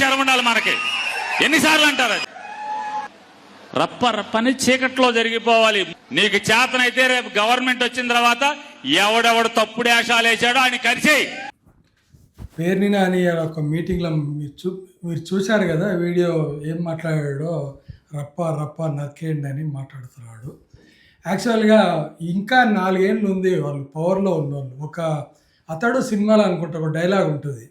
సమాచారం ఉండాలి మనకి. ఎన్నిసార్లు అంటారు అది? రప్ప రప్పని చీకట్లో జరిగిపోవాలి. నీకు చేతనైతే రేపు గవర్నమెంట్ వచ్చిన తర్వాత ఎవడెవడు తప్పుడు వేషాలు వేసాడో ఆయన కరిచేయి. పేర్ని నాని ఒక మీటింగ్లో మీరు చూ మీరు చూశారు కదా వీడియో ఏం మాట్లాడాడో? రప్ప రప్ప నరికేయండి అని మాట్లాడుతున్నాడు. యాక్చువల్గా ఇంకా నాలుగేళ్ళు ఉంది వాళ్ళు పవర్లో ఉన్నవాళ్ళు ఒక అతడు సినిమాలో అనుకుంటా ఒక డైలాగ్ ఉంటుంది.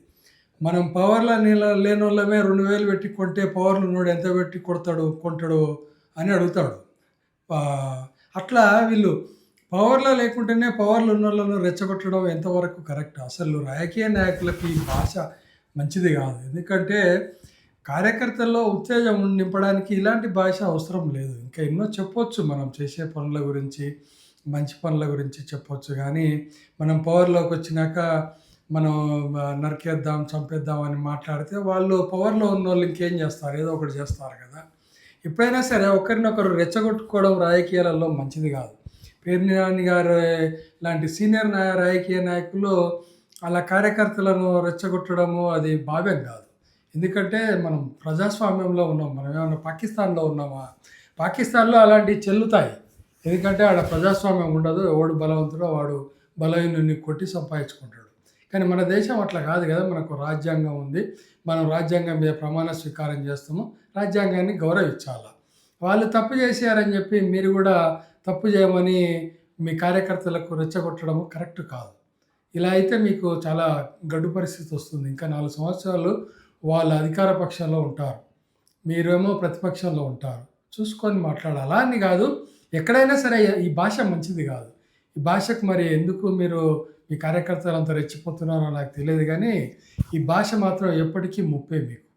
మనం పవర్లో నీళ్ళ లేని వాళ్ళమే రెండు వేలు పెట్టి కొంటే పవర్లు ఉన్నోడు ఎంత పెట్టి కొడతాడు కొంటాడు అని అడుగుతాడు. అట్లా వీళ్ళు పవర్లో లేకుంటేనే పవర్లు ఉన్న వాళ్ళను రెచ్చగొట్టడం ఎంతవరకు కరెక్ట్ అసలు రాజకీయ నాయకులకి ఈ భాష మంచిది కాదు. ఎందుకంటే కార్యకర్తల్లో ఉత్తేజం నింపడానికి ఇలాంటి భాష అవసరం లేదు. ఇంకా ఎన్నో చెప్పొచ్చు మనం చేసే పనుల గురించి మంచి పనుల గురించి చెప్పొచ్చు. కానీ మనం పవర్లోకి వచ్చినాక మనం నరికేద్దాం చంపేద్దాం అని మాట్లాడితే వాళ్ళు పవర్లో ఉన్న వాళ్ళు ఇంకేం చేస్తారు? ఏదో ఒకటి చేస్తారు కదా. ఎప్పుడైనా సరే ఒకరినొకరు రెచ్చగొట్టుకోవడం రాజకీయాలలో మంచిది కాదు. పేర్నిరాణి గారు లాంటి సీనియర్ నాయ రాజకీయ నాయకులు అలా కార్యకర్తలను రెచ్చగొట్టడము అది భావ్యం కాదు. ఎందుకంటే మనం ప్రజాస్వామ్యంలో ఉన్నాం మనం ఏమైనా పాకిస్తాన్లో ఉన్నామా? పాకిస్తాన్లో అలాంటివి చెల్లుతాయి. ఎందుకంటే ఆడ ప్రజాస్వామ్యం ఉండదు ఎవడు బలవంతుడో వాడు బలహీనుని కొట్టి సంపాదించుకుంటాడు. కానీ మన దేశం అట్లా కాదు కదా మనకు రాజ్యాంగం ఉంది. మనం రాజ్యాంగం మీద ప్రమాణ స్వీకారం చేస్తాము. రాజ్యాంగాన్ని గౌరవించాలా? వాళ్ళు తప్పు చేశారని చెప్పి మీరు కూడా తప్పు చేయమని మీ కార్యకర్తలకు రెచ్చగొట్టడం కరెక్ట్ కాదు. ఇలా అయితే మీకు చాలా గడ్డు పరిస్థితి వస్తుంది. ఇంకా నాలుగు సంవత్సరాలు వాళ్ళ అధికార పక్షంలో ఉంటారు. మీరేమో ప్రతిపక్షంలో ఉంటారు. చూసుకొని మాట్లాడాలా? అని కాదు. ఎక్కడైనా సరే ఈ భాష మంచిది కాదు. ఈ భాషకు మరి ఎందుకు మీరు మీ కార్యకర్తలు అంతా రెచ్చిపోతున్నారో నాకు తెలియదు కానీ ఈ భాష మాత్రం ఎప్పటికీ ముప్పే మీకు.